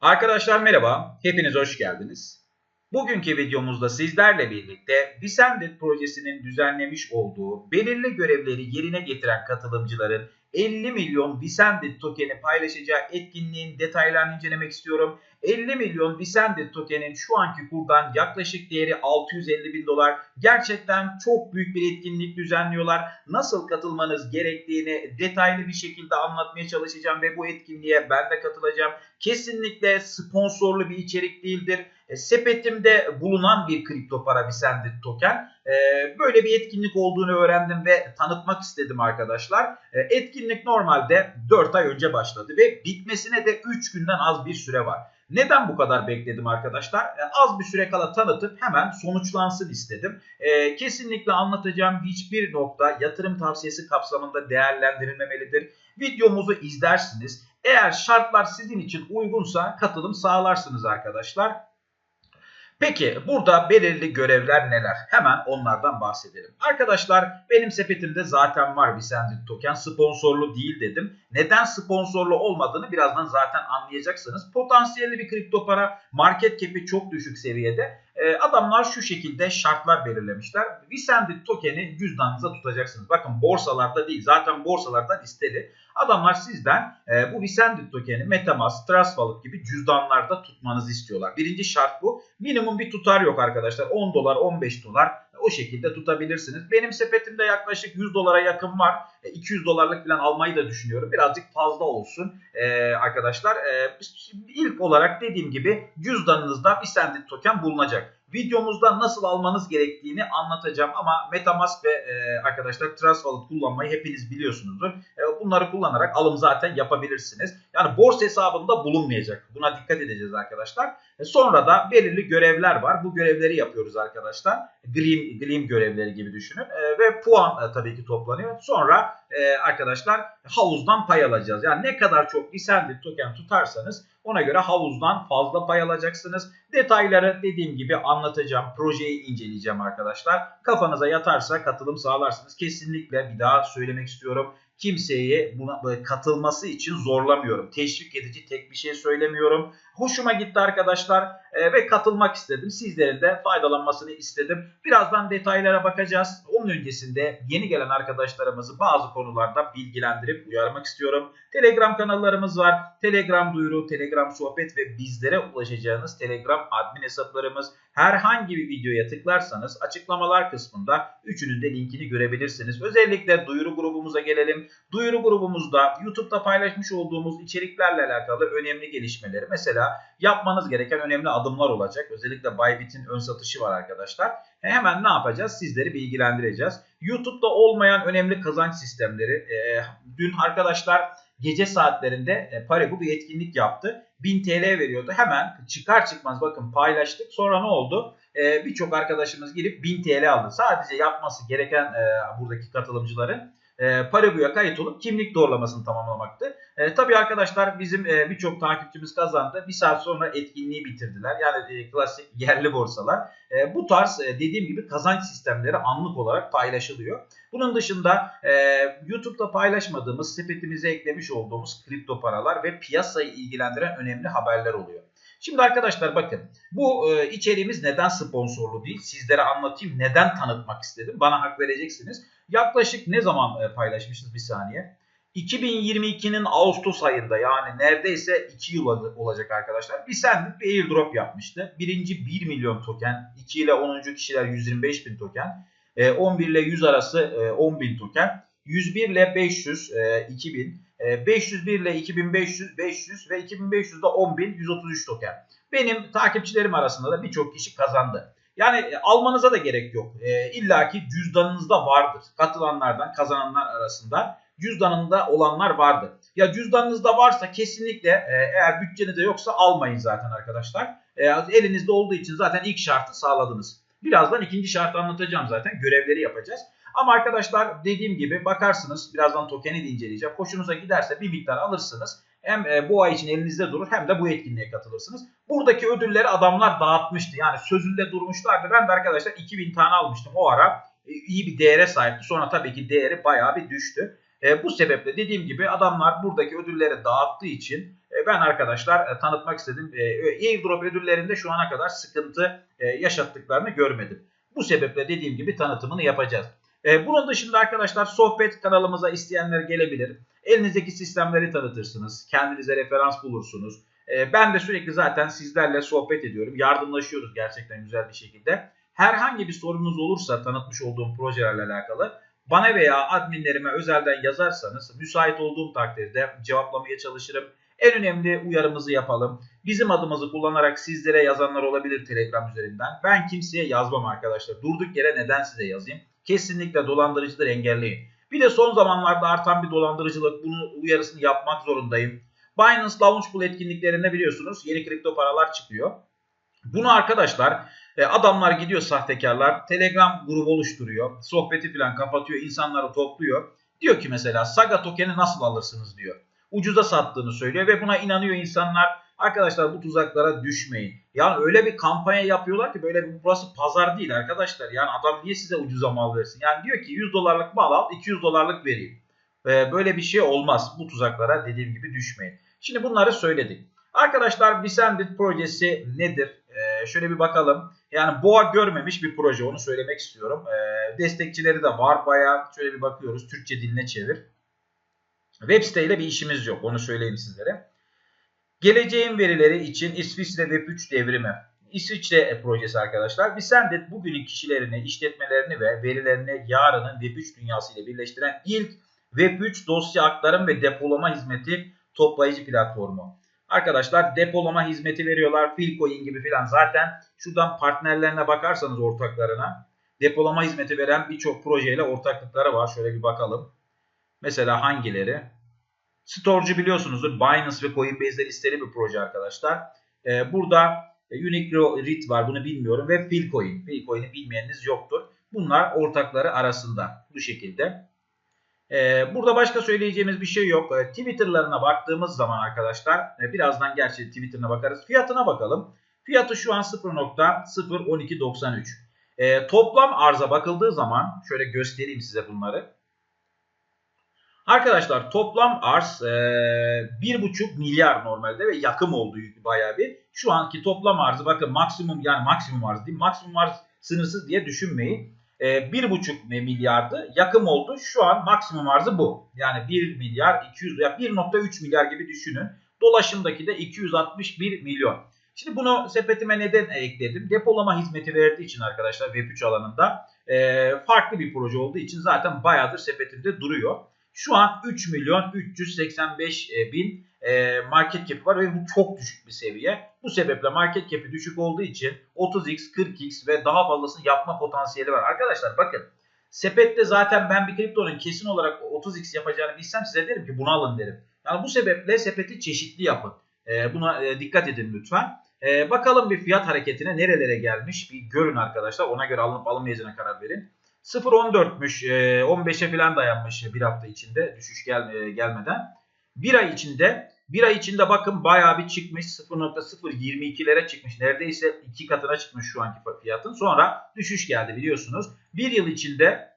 Arkadaşlar merhaba, hepiniz hoş geldiniz. Bugünkü videomuzda sizlerle birlikte Visendet projesinin düzenlemiş olduğu belirli görevleri yerine getiren katılımcıların 50 milyon Visendet tokeni paylaşacağı etkinliğin detaylarını incelemek istiyorum. 50 milyon Visendet tokenin şu anki kurdan yaklaşık değeri 650 bin dolar. Gerçekten çok büyük bir etkinlik düzenliyorlar. Nasıl katılmanız gerektiğini detaylı bir şekilde anlatmaya çalışacağım ve bu etkinliğe ben de katılacağım. Kesinlikle sponsorlu bir içerik değildir. E, sepetimde bulunan bir kripto para Visendet token. E, böyle bir etkinlik olduğunu öğrendim ve tanıtmak istedim arkadaşlar. E, etkinlik normalde 4 ay önce başladı ve bitmesine de 3 günden az bir süre var. Neden bu kadar bekledim arkadaşlar? Az bir süre kala tanıtıp hemen sonuçlansın istedim. Kesinlikle anlatacağım hiçbir nokta yatırım tavsiyesi kapsamında değerlendirilmemelidir. Videomuzu izlersiniz. Eğer şartlar sizin için uygunsa katılım sağlarsınız arkadaşlar. Peki burada belirli görevler neler? Hemen onlardan bahsedelim. Arkadaşlar benim sepetimde zaten var bir Sendit token. Sponsorlu değil dedim. Neden sponsorlu olmadığını birazdan zaten anlayacaksınız. Potansiyelli bir kripto para market cap'i çok düşük seviyede. Ee, adamlar şu şekilde şartlar belirlemişler. Visendit tokeni cüzdanınıza tutacaksınız. Bakın borsalarda değil zaten borsalarda listeli. Adamlar sizden e, bu Visendit tokeni Metamask, Trust Wallet gibi cüzdanlarda tutmanızı istiyorlar. Birinci şart bu. Minimum bir tutar yok arkadaşlar. 10 dolar, 15 dolar o şekilde tutabilirsiniz. Benim sepetimde yaklaşık 100 dolara yakın var. 200 e, dolarlık falan almayı da düşünüyorum. Birazcık fazla olsun ee, arkadaşlar. Ee, ilk olarak dediğim gibi cüzdanınızda bir sendit token bulunacak. Videomuzda nasıl almanız gerektiğini anlatacağım ama Metamask ve e, arkadaşlar Trust Wallet kullanmayı hepiniz biliyorsunuzdur. E, bunları kullanarak alım zaten yapabilirsiniz. Yani borsa hesabında bulunmayacak. Buna dikkat edeceğiz arkadaşlar. E, sonra da belirli görevler var. Bu görevleri yapıyoruz arkadaşlar. Gleam, Gleam görevleri gibi düşünün. E, ve puan e, tabii ki toplanıyor. Sonra e, arkadaşlar havuzdan pay alacağız. Yani ne kadar çok Descended token tutarsanız ona göre havuzdan fazla pay alacaksınız. Detayları dediğim gibi anlatacağım. Projeyi inceleyeceğim arkadaşlar. Kafanıza yatarsa katılım sağlarsınız. Kesinlikle bir daha söylemek istiyorum kimseyi buna katılması için zorlamıyorum. Teşvik edici tek bir şey söylemiyorum. Hoşuma gitti arkadaşlar e, ve katılmak istedim. Sizlerin de faydalanmasını istedim. Birazdan detaylara bakacağız. Onun öncesinde yeni gelen arkadaşlarımızı bazı konularda bilgilendirip uyarmak istiyorum. Telegram kanallarımız var. Telegram duyuru, Telegram sohbet ve bizlere ulaşacağınız Telegram admin hesaplarımız. Herhangi bir videoya tıklarsanız açıklamalar kısmında üçünün de linkini görebilirsiniz. Özellikle duyuru grubumuza gelelim. Duyuru grubumuzda YouTube'da paylaşmış olduğumuz içeriklerle alakalı önemli gelişmeleri mesela yapmanız gereken önemli adımlar olacak. Özellikle Bybit'in ön satışı var arkadaşlar. E hemen ne yapacağız? Sizleri bilgilendireceğiz. YouTube'da olmayan önemli kazanç sistemleri. E, dün arkadaşlar gece saatlerinde e, Paribu bir etkinlik yaptı. 1000 TL veriyordu. Hemen çıkar çıkmaz bakın paylaştık. Sonra ne oldu? E, Birçok arkadaşımız girip 1000 TL aldı. Sadece yapması gereken e, buradaki katılımcıların e, Paribu'ya kayıt olup kimlik doğrulamasını tamamlamaktı. E, tabii arkadaşlar bizim e, birçok takipçimiz kazandı. Bir saat sonra etkinliği bitirdiler. Yani e, klasik yerli borsalar. E, bu tarz e, dediğim gibi kazanç sistemleri anlık olarak paylaşılıyor. Bunun dışında e, YouTube'da paylaşmadığımız sepetimize eklemiş olduğumuz kripto paralar ve piyasayı ilgilendiren önemli haberler oluyor. Şimdi arkadaşlar bakın bu e, içeriğimiz neden sponsorlu değil sizlere anlatayım neden tanıtmak istedim bana hak vereceksiniz. Yaklaşık ne zaman e, paylaşmışız bir saniye. 2022'nin Ağustos ayında yani neredeyse 2 yıl olacak arkadaşlar. Bir sendik bir airdrop yapmıştı. Birinci 1 milyon token, 2 ile 10. kişiler 125 bin token, 11 e, ile 100 arası 10 e, bin token, 101 ile 500 2000, 501 ile 2500 500 ve 2500 de 10.000 133 token. Benim takipçilerim arasında da birçok kişi kazandı. Yani e, almanıza da gerek yok. E, İlla ki cüzdanınızda vardır. Katılanlardan kazananlar arasında cüzdanında olanlar vardı. Ya cüzdanınızda varsa kesinlikle e, eğer bütçenizde yoksa almayın zaten arkadaşlar. E, elinizde olduğu için zaten ilk şartı sağladınız. Birazdan ikinci şartı anlatacağım zaten. Görevleri yapacağız. Ama arkadaşlar dediğim gibi bakarsınız birazdan tokeni de inceleyeceğim. Hoşunuza giderse bir miktar alırsınız. Hem e, bu ay için elinizde durur hem de bu etkinliğe katılırsınız. Buradaki ödülleri adamlar dağıtmıştı. Yani sözünde durmuşlardı. Ben de arkadaşlar 2000 tane almıştım o ara. E, iyi bir değere sahipti. Sonra tabii ki değeri bayağı bir düştü. E, bu sebeple dediğim gibi adamlar buradaki ödülleri dağıttığı için E, ben arkadaşlar e, tanıtmak istedim. E, airdrop ödüllerinde şu ana kadar sıkıntı e, yaşattıklarını görmedim. Bu sebeple dediğim gibi tanıtımını yapacağız. E, bunun dışında arkadaşlar sohbet kanalımıza isteyenler gelebilir. Elinizdeki sistemleri tanıtırsınız. Kendinize referans bulursunuz. E, ben de sürekli zaten sizlerle sohbet ediyorum. Yardımlaşıyoruz gerçekten güzel bir şekilde. Herhangi bir sorunuz olursa tanıtmış olduğum projelerle alakalı bana veya adminlerime özelden yazarsanız müsait olduğum takdirde cevaplamaya çalışırım. En önemli uyarımızı yapalım. Bizim adımızı kullanarak sizlere yazanlar olabilir Telegram üzerinden. Ben kimseye yazmam arkadaşlar. Durduk yere neden size yazayım? Kesinlikle dolandırıcıdır engelleyin. Bir de son zamanlarda artan bir dolandırıcılık. Bunu uyarısını yapmak zorundayım. Binance Launchpool etkinliklerinde biliyorsunuz yeni kripto paralar çıkıyor. Bunu arkadaşlar e, adamlar gidiyor sahtekarlar Telegram grubu oluşturuyor. Sohbeti falan kapatıyor. insanları topluyor. Diyor ki mesela Saga tokeni nasıl alırsınız diyor. Ucuza sattığını söylüyor ve buna inanıyor insanlar. Arkadaşlar bu tuzaklara düşmeyin. Yani öyle bir kampanya yapıyorlar ki böyle bir burası pazar değil arkadaşlar. Yani adam niye size ucuza mal versin? Yani diyor ki 100 dolarlık mal al 200 dolarlık vereyim. Ee, böyle bir şey olmaz. Bu tuzaklara dediğim gibi düşmeyin. Şimdi bunları söyledik. Arkadaşlar Bisendit projesi nedir? Ee, şöyle bir bakalım. Yani boğa görmemiş bir proje onu söylemek istiyorum. Ee, destekçileri de var bayağı. Şöyle bir bakıyoruz. Türkçe diline çevir. Web siteyle bir işimiz yok onu söyleyeyim sizlere. Geleceğin verileri için İsviçre Web 3 devrimi. İsviçre projesi arkadaşlar. Bisendit bugünün kişilerini, işletmelerini ve verilerini yarının Web 3 dünyası ile birleştiren ilk Web 3 dosya aktarım ve depolama hizmeti toplayıcı platformu. Arkadaşlar depolama hizmeti veriyorlar. Filcoin gibi filan. Zaten şuradan partnerlerine bakarsanız ortaklarına depolama hizmeti veren birçok projeyle ortaklıkları var. Şöyle bir bakalım. Mesela hangileri? Storage'ı biliyorsunuzdur. Binance ve Coinbase'de listeli bir proje arkadaşlar. Ee, burada Unicro REIT var. Bunu bilmiyorum. Ve Filcoin. Filcoin'i bilmeyeniniz yoktur. Bunlar ortakları arasında. Bu şekilde. Ee, burada başka söyleyeceğimiz bir şey yok. Ee, Twitter'larına baktığımız zaman arkadaşlar e, birazdan gerçi Twitter'ına bakarız. Fiyatına bakalım. Fiyatı şu an 0.01293. Ee, toplam arza bakıldığı zaman şöyle göstereyim size bunları. Arkadaşlar toplam arz e, 1,5 milyar normalde ve yakım oldu bayağı bir. Şu anki toplam arzı bakın maksimum yani maksimum arz değil maksimum arz sınırsız diye düşünmeyin e, ee, 1,5 milyardı. Yakım oldu. Şu an maksimum arzı bu. Yani 1 milyar 200 ya 1.3 milyar gibi düşünün. Dolaşımdaki de 261 milyon. Şimdi bunu sepetime neden ekledim? Depolama hizmeti verdiği için arkadaşlar Web3 alanında e, farklı bir proje olduğu için zaten bayağıdır sepetimde duruyor. Şu an 3 milyon 385 e, bin e, market cap var ve bu çok düşük bir seviye. Bu sebeple market cap'i düşük olduğu için 30x, 40x ve daha fazlasını yapma potansiyeli var. Arkadaşlar bakın sepette zaten ben bir kriptonun kesin olarak 30x yapacağını bilsem size derim ki bunu alın derim. Yani bu sebeple sepeti çeşitli yapın. E, buna dikkat edin lütfen. Bakalım bir fiyat hareketine nerelere gelmiş bir görün arkadaşlar. Ona göre alınıp alınmayacağına karar verin. 0.14'müş. E, 15'e falan dayanmış bir hafta içinde düşüş gel, e, gelmeden. Bir ay içinde bir ay içinde bakın bayağı bir çıkmış 0.022'lere çıkmış. Neredeyse iki katına çıkmış şu anki fiyatın. Sonra düşüş geldi biliyorsunuz. Bir yıl içinde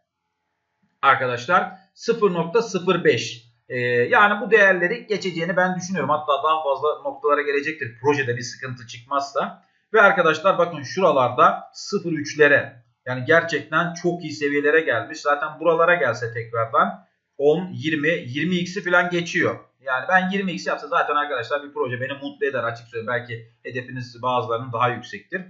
arkadaşlar 0.05 ee, yani bu değerleri geçeceğini ben düşünüyorum. Hatta daha fazla noktalara gelecektir projede bir sıkıntı çıkmazsa. Ve arkadaşlar bakın şuralarda 0.3'lere yani gerçekten çok iyi seviyelere gelmiş. Zaten buralara gelse tekrardan 10, 20, 20x'i falan geçiyor. Yani ben 20x yapsa zaten arkadaşlar bir proje beni mutlu eder açık söyleyeyim. Belki hedefiniz bazılarının daha yüksektir.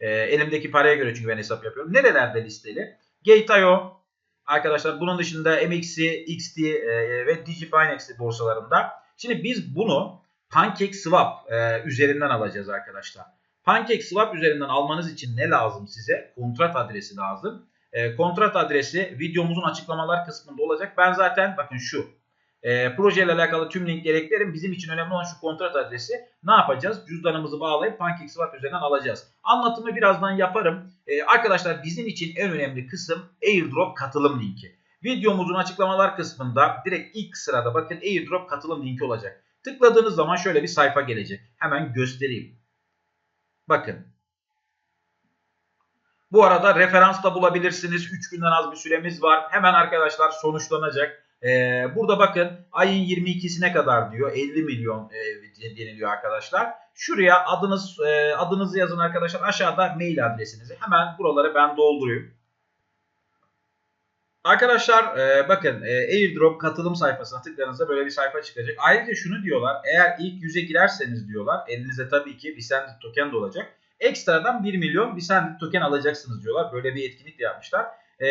E, elimdeki paraya göre çünkü ben hesap yapıyorum. Nerelerde listeli? Gate.io arkadaşlar bunun dışında MXC, XT e, ve DigiFinex borsalarında. Şimdi biz bunu PancakeSwap e, üzerinden alacağız arkadaşlar. PancakeSwap üzerinden almanız için ne lazım size? Kontrat adresi lazım. E, kontrat adresi videomuzun açıklamalar kısmında olacak. Ben zaten bakın şu e, projeyle alakalı tüm linkleri. Bizim için önemli olan şu kontrat adresi. Ne yapacağız? Cüzdanımızı bağlayıp PancakeSwap üzerinden alacağız. Anlatımı birazdan yaparım. E, arkadaşlar bizim için en önemli kısım airdrop katılım linki. Videomuzun açıklamalar kısmında direkt ilk sırada bakın airdrop katılım linki olacak. Tıkladığınız zaman şöyle bir sayfa gelecek. Hemen göstereyim. Bakın. Bu arada referans da bulabilirsiniz. 3 günden az bir süremiz var. Hemen arkadaşlar sonuçlanacak. Ee, burada bakın ayın 22'sine kadar diyor 50 milyon e, deniliyor arkadaşlar. Şuraya adınız e, adınızı yazın arkadaşlar. Aşağıda mail adresinizi. Hemen buraları ben doldurayım. Arkadaşlar e, bakın e, airdrop katılım sayfasına tıkladığınızda böyle bir sayfa çıkacak. Ayrıca şunu diyorlar. Eğer ilk yüze girerseniz diyorlar. Elinizde tabii ki Bisendit token de olacak. Ekstradan 1 milyon Bisendit token alacaksınız diyorlar. Böyle bir etkinlik de yapmışlar. E,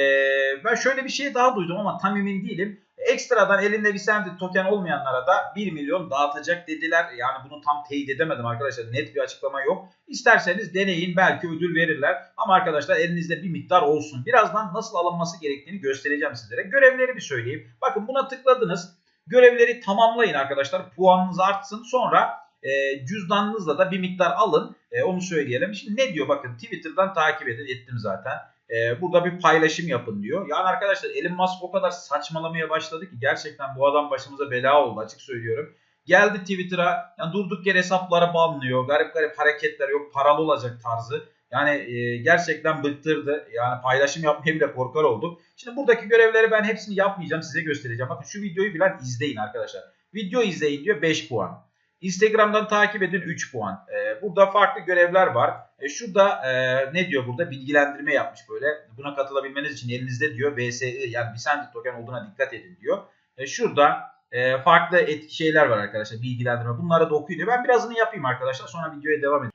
ben şöyle bir şey daha duydum ama tam emin değilim. Ekstradan elinde Bisendit token olmayanlara da 1 milyon dağıtacak dediler. Yani bunu tam teyit edemedim arkadaşlar. Net bir açıklama yok. İsterseniz deneyin belki ödül verirler. Ama arkadaşlar elinizde bir miktar olsun. Birazdan nasıl alınması gerektiğini göstereceğim sizlere. Görevleri bir söyleyeyim. Bakın buna tıkladınız. Görevleri tamamlayın arkadaşlar. Puanınız artsın. Sonra e, cüzdanınızla da bir miktar alın. E, onu söyleyelim. Şimdi ne diyor bakın Twitter'dan takip edin. Ettim zaten. E, burada bir paylaşım yapın diyor. Yani arkadaşlar Elon Musk o kadar saçmalamaya başladı ki gerçekten bu adam başımıza bela oldu açık söylüyorum. Geldi Twitter'a yani durduk yere hesapları banlıyor. Garip garip hareketler yok paralı olacak tarzı. Yani e, gerçekten bıktırdı. Yani paylaşım yapmaya bile korkar olduk. Şimdi buradaki görevleri ben hepsini yapmayacağım. Size göstereceğim. Bakın şu videoyu falan izleyin arkadaşlar. Video izleyin diyor 5 puan. Instagram'dan takip edin 3 puan. Ee, burada farklı görevler var. E, şurada e, ne diyor burada? Bilgilendirme yapmış böyle. Buna katılabilmeniz için elinizde diyor BSI yani Bisandit token olduğuna dikkat edin diyor. E, şurada e, farklı etki şeyler var arkadaşlar. Bilgilendirme. Bunları da okuyun diyor. Ben birazını yapayım arkadaşlar. Sonra videoya devam edeyim.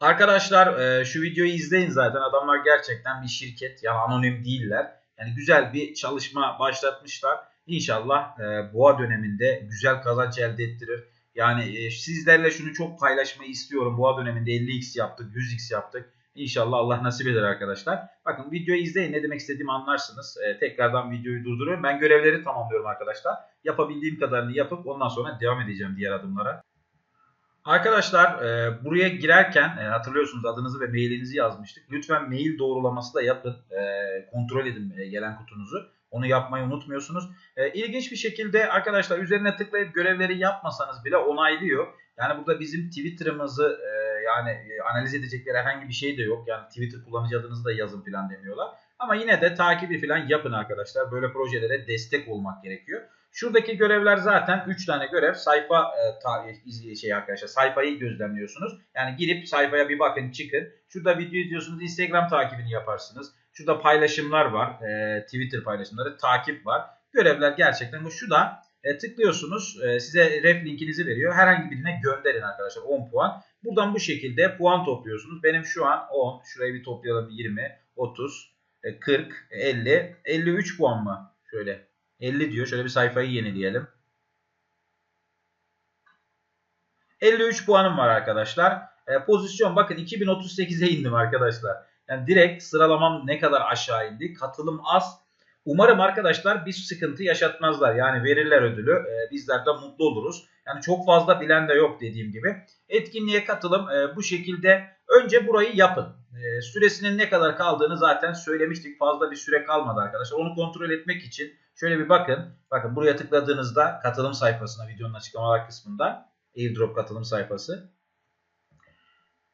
Arkadaşlar e, şu videoyu izleyin zaten. Adamlar gerçekten bir şirket. Yani anonim değiller. Yani güzel bir çalışma başlatmışlar. İnşallah e, boğa döneminde güzel kazanç elde ettirir. Yani e, sizlerle şunu çok paylaşmayı istiyorum. Boğa döneminde 50x yaptık, 100x yaptık. İnşallah Allah nasip eder arkadaşlar. Bakın videoyu izleyin ne demek istediğimi anlarsınız. E, tekrardan videoyu durduruyorum. Ben görevleri tamamlıyorum arkadaşlar. Yapabildiğim kadarını yapıp ondan sonra devam edeceğim diğer adımlara. Arkadaşlar e, buraya girerken e, hatırlıyorsunuz adınızı ve mailinizi yazmıştık. Lütfen mail doğrulaması da yapın. E, kontrol edin e, gelen kutunuzu. Onu yapmayı unutmuyorsunuz. E, ilginç bir şekilde arkadaşlar üzerine tıklayıp görevleri yapmasanız bile onaylıyor. Yani burada bizim Twitter'ımızı e, yani e, analiz edecekleri herhangi bir şey de yok. Yani Twitter kullanıcı adınızı da yazın falan demiyorlar. Ama yine de takibi falan yapın arkadaşlar. Böyle projelere destek olmak gerekiyor. Şuradaki görevler zaten 3 tane görev. Sayfa e, ta, şey arkadaşlar sayfayı gözlemliyorsunuz. Yani girip sayfaya bir bakın çıkın. Şurada video izliyorsunuz Instagram takibini yaparsınız. Şurada paylaşımlar var. E, Twitter paylaşımları, takip var. Görevler gerçekten bu. Şu da e, tıklıyorsunuz. E, size ref linkinizi veriyor. Herhangi birine gönderin arkadaşlar 10 puan. Buradan bu şekilde puan topluyorsunuz. Benim şu an 10. Şurayı bir toplayalım 20, 30, e, 40, 50, 53 puan mı? Şöyle 50 diyor. Şöyle bir sayfayı yenileyelim. 53 puanım var arkadaşlar. E, pozisyon bakın 2038'e indim arkadaşlar. Yani direkt sıralamam ne kadar aşağı indi. Katılım az. Umarım arkadaşlar bir sıkıntı yaşatmazlar. Yani verirler ödülü. E, bizler de mutlu oluruz. Yani çok fazla bilen de yok dediğim gibi. Etkinliğe katılım e, bu şekilde. Önce burayı yapın. E, süresinin ne kadar kaldığını zaten söylemiştik. Fazla bir süre kalmadı arkadaşlar. Onu kontrol etmek için şöyle bir bakın. Bakın buraya tıkladığınızda katılım sayfasına videonun açıklamalar kısmında airdrop katılım sayfası.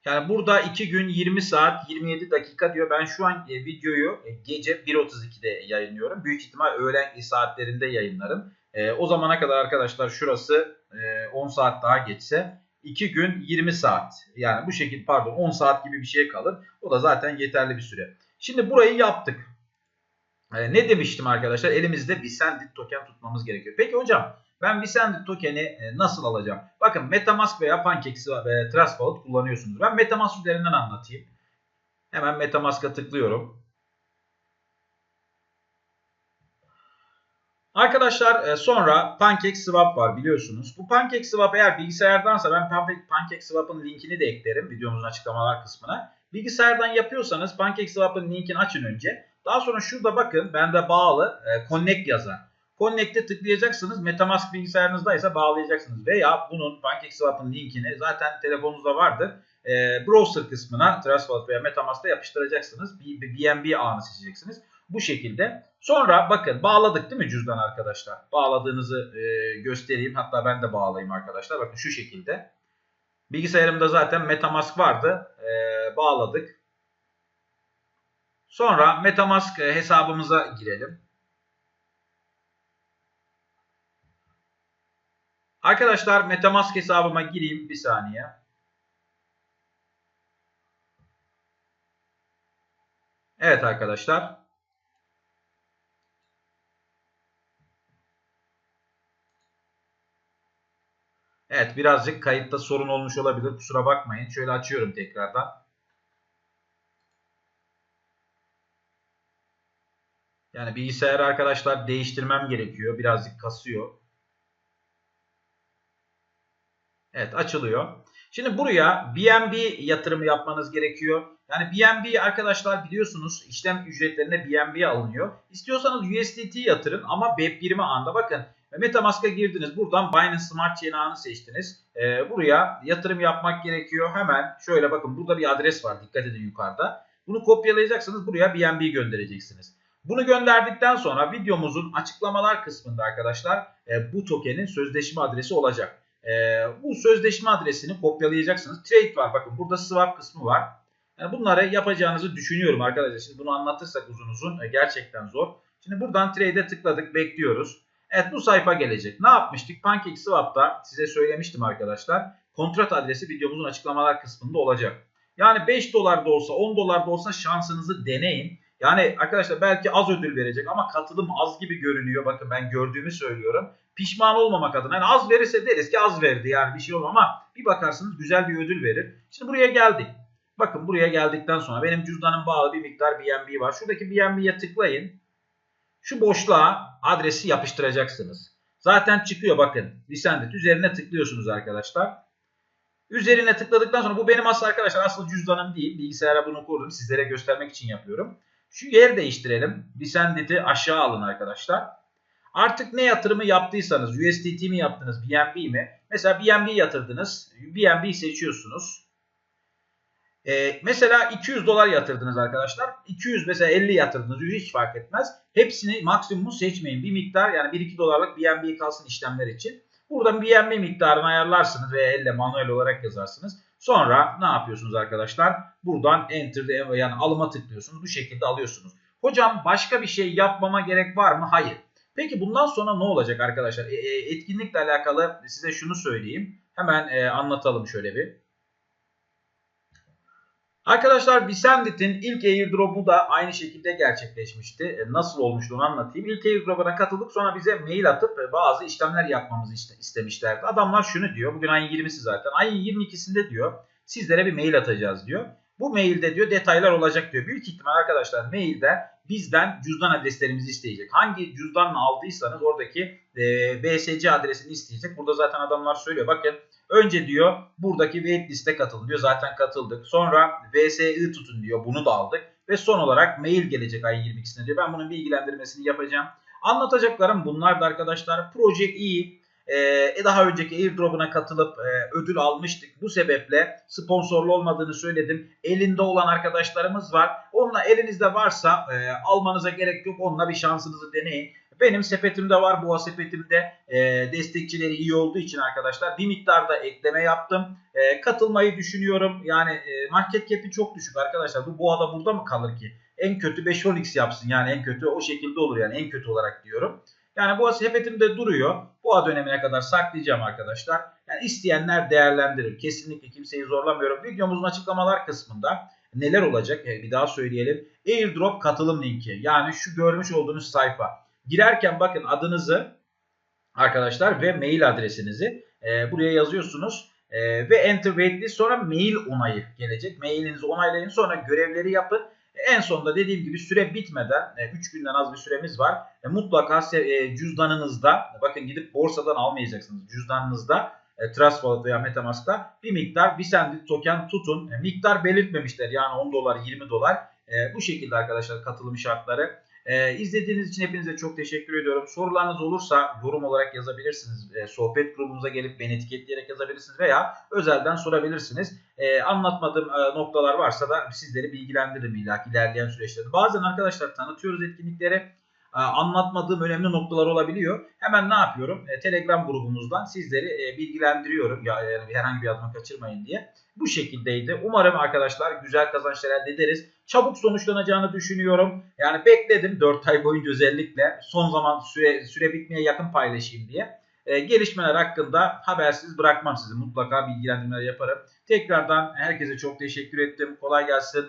Yani burada 2 gün 20 saat 27 dakika diyor. Ben şu an e, videoyu e, gece 1.32'de yayınlıyorum. Büyük ihtimal öğlen saatlerinde yayınlarım. E, o zamana kadar arkadaşlar şurası e, 10 saat daha geçse 2 gün 20 saat. Yani bu şekilde pardon 10 saat gibi bir şey kalır. O da zaten yeterli bir süre. Şimdi burayı yaptık. Ne demiştim arkadaşlar? Elimizde bir sendit token tutmamız gerekiyor. Peki hocam ben Vicendit token'i e, nasıl alacağım? Bakın Metamask veya PancakeSwap ve Trust Wallet kullanıyorsunuz. Ben Metamask üzerinden anlatayım. Hemen Metamask'a tıklıyorum. Arkadaşlar e, sonra PancakeSwap var biliyorsunuz. Bu PancakeSwap eğer bilgisayardansa ben PancakeSwap'ın linkini de eklerim videomuzun açıklamalar kısmına. Bilgisayardan yapıyorsanız PancakeSwap'ın linkini açın önce. Daha sonra şurada bakın bende bağlı e, Connect yazar. Connect'e tıklayacaksınız. Metamask bilgisayarınızdaysa bağlayacaksınız. Veya bunun PancakeSwap'ın linkini zaten telefonunuzda vardır. E, browser kısmına Trustwallet veya Metamask'ta yapıştıracaksınız. Bir, bir BNB ağını seçeceksiniz. Bu şekilde. Sonra bakın bağladık değil mi cüzdan arkadaşlar? Bağladığınızı e, göstereyim. Hatta ben de bağlayayım arkadaşlar. Bakın şu şekilde. Bilgisayarımda zaten Metamask vardı. E, bağladık. Sonra Metamask hesabımıza girelim. Arkadaşlar Metamask hesabıma gireyim bir saniye. Evet arkadaşlar. Evet birazcık kayıtta sorun olmuş olabilir. Kusura bakmayın. Şöyle açıyorum tekrardan. Yani bilgisayarı arkadaşlar değiştirmem gerekiyor. Birazcık kasıyor. Evet açılıyor. Şimdi buraya BNB yatırımı yapmanız gerekiyor. Yani BNB arkadaşlar biliyorsunuz işlem ücretlerine BNB alınıyor. İstiyorsanız USDT yatırın ama BEP20 anda bakın Metamask'a girdiniz. Buradan Binance Smart Chain seçtiniz. Ee, buraya yatırım yapmak gerekiyor. Hemen şöyle bakın burada bir adres var. Dikkat edin yukarıda. Bunu kopyalayacaksınız. Buraya BNB göndereceksiniz. Bunu gönderdikten sonra videomuzun açıklamalar kısmında arkadaşlar e, bu tokenin sözleşme adresi olacak. E, bu sözleşme adresini kopyalayacaksınız. Trade var bakın burada swap kısmı var. Yani bunları yapacağınızı düşünüyorum arkadaşlar. Şimdi bunu anlatırsak uzun uzun e, gerçekten zor. Şimdi buradan trade'e tıkladık bekliyoruz. Evet bu sayfa gelecek. Ne yapmıştık? PancakeSwap'ta size söylemiştim arkadaşlar. Kontrat adresi videomuzun açıklamalar kısmında olacak. Yani 5 dolar da olsa 10 dolar da olsa şansınızı deneyin. Yani arkadaşlar belki az ödül verecek ama katılım az gibi görünüyor. Bakın ben gördüğümü söylüyorum. Pişman olmamak adına. Yani az verirse deriz ki az verdi yani bir şey olmaz ama bir bakarsınız güzel bir ödül verir. Şimdi buraya geldik. Bakın buraya geldikten sonra benim cüzdanım bağlı bir miktar BNB var. Şuradaki BNB'ye tıklayın. Şu boşluğa adresi yapıştıracaksınız. Zaten çıkıyor bakın. Lisendet üzerine tıklıyorsunuz arkadaşlar. Üzerine tıkladıktan sonra bu benim aslında arkadaşlar aslında cüzdanım değil. Bilgisayara bunu kurdum. Sizlere göstermek için yapıyorum. Şu yer değiştirelim. Descended'i aşağı alın arkadaşlar. Artık ne yatırımı yaptıysanız USDT mi yaptınız BNB mi? Mesela BNB yatırdınız. BNB seçiyorsunuz. Ee, mesela 200 dolar yatırdınız arkadaşlar. 200 mesela 50 yatırdınız. Hiç fark etmez. Hepsini maksimumu seçmeyin. Bir miktar yani 1-2 dolarlık BNB kalsın işlemler için. Buradan BNB miktarını ayarlarsınız veya elle manuel olarak yazarsınız. Sonra ne yapıyorsunuz arkadaşlar? Buradan enter yani alıma tıklıyorsunuz. Bu şekilde alıyorsunuz. Hocam başka bir şey yapmama gerek var mı? Hayır. Peki bundan sonra ne olacak arkadaşlar? E, e, etkinlikle alakalı size şunu söyleyeyim. Hemen e, anlatalım şöyle bir. Arkadaşlar Bisendit'in ilk airdrop'u da aynı şekilde gerçekleşmişti. E, nasıl olmuştu onu anlatayım. İlk airdrop'una katıldık sonra bize mail atıp e, bazı işlemler yapmamızı istemişlerdi. Adamlar şunu diyor. Bugün ayın 20'si zaten. Ayın 22'sinde diyor sizlere bir mail atacağız diyor. Bu mailde diyor detaylar olacak diyor. Büyük ihtimal arkadaşlar mailde bizden cüzdan adreslerimizi isteyecek. Hangi cüzdanla aldıysanız oradaki e, BSC adresini isteyecek. Burada zaten adamlar söylüyor. Bakın Önce diyor buradaki wait liste katılın diyor. Zaten katıldık. Sonra VSI tutun diyor. Bunu da aldık. Ve son olarak mail gelecek ayın 22'sinde diyor. Ben bunun bilgilendirmesini yapacağım. Anlatacaklarım bunlar da arkadaşlar. Proje iyi. Ee, daha önceki airdrop'una katılıp e, ödül almıştık. Bu sebeple sponsorlu olmadığını söyledim. Elinde olan arkadaşlarımız var. Onunla elinizde varsa e, almanıza gerek yok. Onunla bir şansınızı deneyin. Benim sepetimde var. Bu sepetimde e, destekçileri iyi olduğu için arkadaşlar bir miktar da ekleme yaptım. E, katılmayı düşünüyorum. Yani e, market cap'i çok düşük arkadaşlar. Bu boğada burada mı kalır ki? En kötü 5-10x yapsın. Yani en kötü o şekilde olur yani en kötü olarak diyorum. Yani bu sepetimde duruyor. Boğa dönemine kadar saklayacağım arkadaşlar. Yani isteyenler değerlendirir. Kesinlikle kimseyi zorlamıyorum. Videomuzun açıklamalar kısmında neler olacak bir daha söyleyelim. Airdrop katılım linki. Yani şu görmüş olduğunuz sayfa. Girerken bakın adınızı arkadaşlar ve mail adresinizi e, buraya yazıyorsunuz. E, ve enter waitlist sonra mail onayı gelecek. Mailinizi onaylayın sonra görevleri yapın. En sonunda dediğim gibi süre bitmeden 3 e, günden az bir süremiz var. E, mutlaka e, cüzdanınızda bakın gidip borsadan almayacaksınız. Cüzdanınızda Trust Wallet veya Metamask'ta bir miktar bir sendit token tutun. Miktar belirtmemişler yani 10 dolar 20 dolar. Bu şekilde arkadaşlar katılım şartları. Ee, izlediğiniz için hepinize çok teşekkür ediyorum. Sorularınız olursa yorum olarak yazabilirsiniz. Ee, sohbet grubumuza gelip beni etiketleyerek yazabilirsiniz veya özelden sorabilirsiniz. Ee, anlatmadığım e, noktalar varsa da sizleri bilgilendiririm illaki ilerleyen süreçlerde. Bazen arkadaşlar tanıtıyoruz etkinlikleri e, anlatmadığım önemli noktalar olabiliyor. Hemen ne yapıyorum? E, Telegram grubumuzdan sizleri e, bilgilendiriyorum. Ya, yani herhangi bir adımı kaçırmayın diye. Bu şekildeydi. Umarım arkadaşlar güzel kazançlar elde ederiz. Çabuk sonuçlanacağını düşünüyorum. Yani bekledim 4 ay boyunca özellikle son zaman süre, süre bitmeye yakın paylaşayım diye. E, gelişmeler hakkında habersiz bırakmam sizi. Mutlaka bilgilendirmeler yaparım. Tekrardan herkese çok teşekkür ettim. Kolay gelsin.